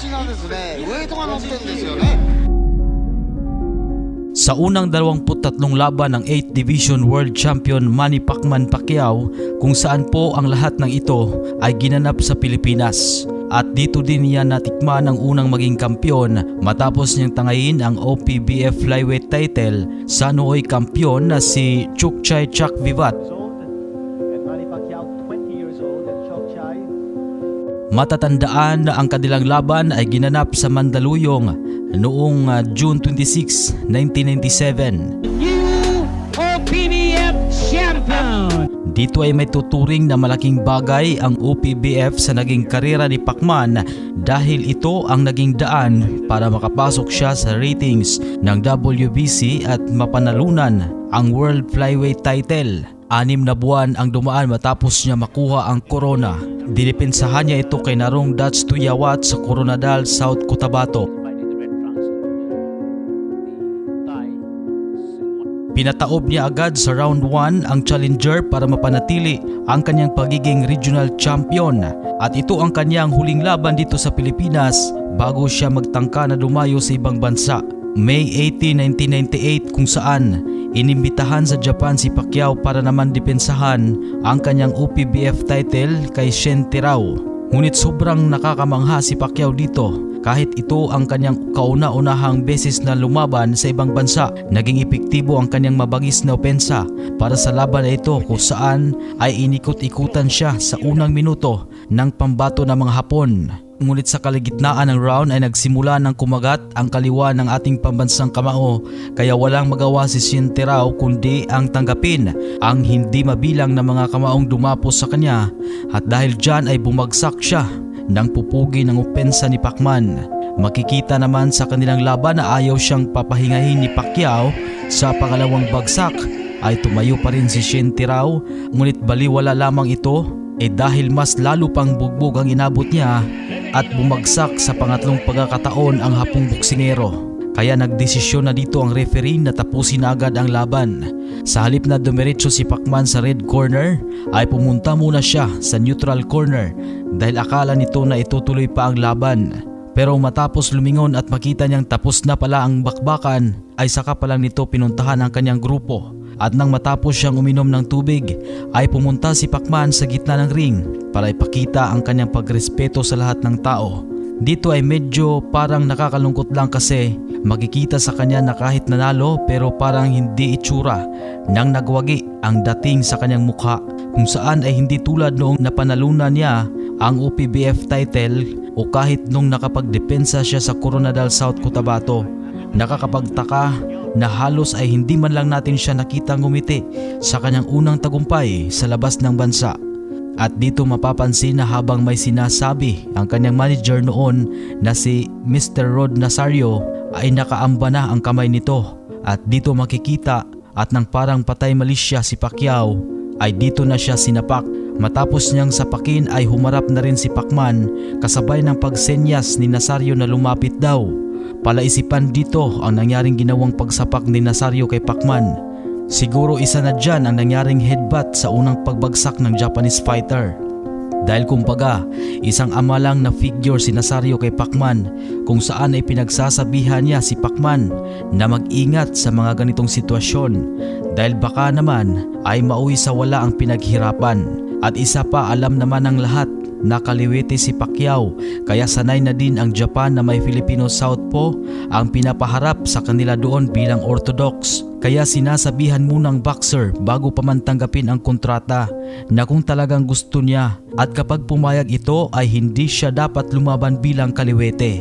違うんですねウエイトが乗ってんですよね Sa unang 23 laban ng 8th Division World Champion Manny Pacman Pacquiao kung saan po ang lahat ng ito ay ginanap sa Pilipinas. At dito din niya natikman ang unang maging kampyon matapos niyang tangayin ang OPBF Flyweight title sa nooy kampyon na si Chukchay Chak Vivat. Matatandaan na ang kanilang laban ay ginanap sa Mandaluyong noong ah, June 26, 1997. new OPBF champion. Dito ay may tuturing na malaking bagay ang OPBF sa naging karera ni Pacman dahil ito ang naging daan para makapasok siya sa ratings ng WBC at mapanalunan ang World Flyweight title. Anim na buwan ang dumaan matapos niya makuha ang corona. Dinipensahan niya ito kay Narong Dutch Tuyawat sa Coronadal, South Cotabato. Pinataob niya agad sa round 1 ang challenger para mapanatili ang kanyang pagiging regional champion at ito ang kanyang huling laban dito sa Pilipinas bago siya magtangka na dumayo sa ibang bansa. May 18, 1998 kung saan inimbitahan sa Japan si Pacquiao para naman depensahan ang kanyang OPBF title kay Shen Tirao. Ngunit sobrang nakakamangha si Pacquiao dito kahit ito ang kanyang kauna-unahang beses na lumaban sa ibang bansa. Naging epektibo ang kanyang mabagis na opensa para sa laban na ito kung saan ay inikot-ikutan siya sa unang minuto ng pambato ng mga Hapon. Ngunit sa kaligitnaan ng round ay nagsimula ng kumagat ang kaliwa ng ating pambansang kamao. Kaya walang magawa si Shin Terao kundi ang tanggapin ang hindi mabilang na mga kamaong dumapos sa kanya. At dahil dyan ay bumagsak siya ng pupugi ng opensa ni Pacman. Makikita naman sa kanilang laban na ayaw siyang papahingahin ni Pacquiao. Sa pangalawang bagsak ay tumayo pa rin si Shin Tirao ngunit baliwala lamang ito eh dahil mas lalo pang bugbog ang inabot niya at bumagsak sa pangatlong pagkakataon ang hapong boksingero. Kaya nagdesisyon na dito ang referee na tapusin agad ang laban. Sa halip na dumiretso si Pacman sa red corner ay pumunta muna siya sa neutral corner dahil akala nito na itutuloy pa ang laban. Pero matapos lumingon at makita niyang tapos na pala ang bakbakan ay saka pa lang nito pinuntahan ang kanyang grupo. At nang matapos siyang uminom ng tubig ay pumunta si Pacman sa gitna ng ring para ipakita ang kanyang pagrespeto sa lahat ng tao. Dito ay medyo parang nakakalungkot lang kasi makikita sa kanya na kahit nanalo pero parang hindi itsura nang nagwagi ang dating sa kanyang mukha kung saan ay hindi tulad noong napanalunan niya ang OPBF title o kahit nung nakapagdepensa siya sa Coronadal South Cotabato. Nakakapagtaka na halos ay hindi man lang natin siya nakita ngumiti sa kanyang unang tagumpay sa labas ng bansa. At dito mapapansin na habang may sinasabi ang kanyang manager noon na si Mr. Rod Nazario ay nakaamba na ang kamay nito. At dito makikita at nang parang patay malis siya si Pacquiao ay dito na siya sinapak. Matapos niyang sapakin ay humarap na rin si Pacman kasabay ng pagsenyas ni Nazario na lumapit daw. Palaisipan dito ang nangyaring ginawang pagsapak ni Nazario kay Pacman. Siguro isa na dyan ang nangyaring headbutt sa unang pagbagsak ng Japanese fighter. Dahil kumbaga, isang ama lang na figure si Nazario kay Pacman kung saan ay pinagsasabihan niya si Pacman na mag-ingat sa mga ganitong sitwasyon dahil baka naman ay mauwi sa wala ang pinaghirapan. At isa pa alam naman ng lahat na kaliwete si Pacquiao kaya sanay na din ang Japan na may Filipino Southpaw ang pinapaharap sa kanila doon bilang orthodox. Kaya sinasabihan munang boxer bago pa man tanggapin ang kontrata na kung talagang gusto niya at kapag pumayag ito ay hindi siya dapat lumaban bilang kaliwete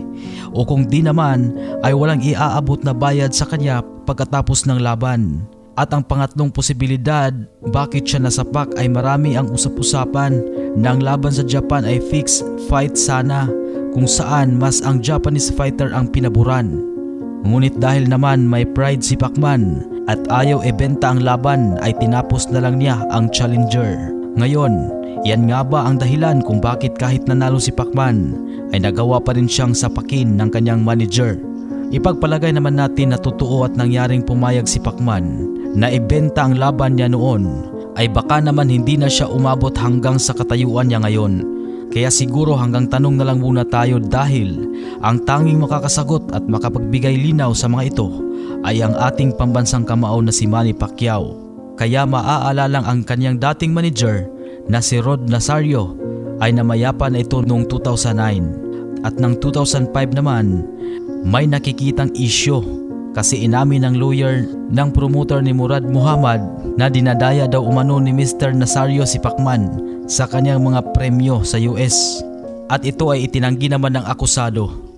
o kung di naman ay walang iaabot na bayad sa kanya pagkatapos ng laban. At ang pangatlong posibilidad, bakit siya nasapak ay marami ang usap-usapan na ang laban sa Japan ay fixed fight sana kung saan mas ang Japanese fighter ang pinaboran. Ngunit dahil naman may pride si Pacman at ayaw ibenta ang laban ay tinapos na lang niya ang challenger. Ngayon, yan nga ba ang dahilan kung bakit kahit nanalo si Pacman ay nagawa pa rin siyang sapakin ng kanyang manager? Ipagpalagay naman natin na totoo at nangyaring pumayag si Pacman na ibenta ang laban niya noon ay baka naman hindi na siya umabot hanggang sa katayuan niya ngayon Kaya siguro hanggang tanong na lang muna tayo dahil ang tanging makakasagot at makapagbigay linaw sa mga ito ay ang ating pambansang kamao na si Manny Pacquiao. Kaya maaalalang ang kanyang dating manager na si Rod Nazario ay namayapa na ito noong 2009 at ng 2005 naman may nakikitang isyo kasi inamin ng lawyer ng promoter ni Murad Muhammad na dinadaya daw umano ni Mr. Nazario si Pacman sa kanyang mga premyo sa US at ito ay itinanggi naman ng akusado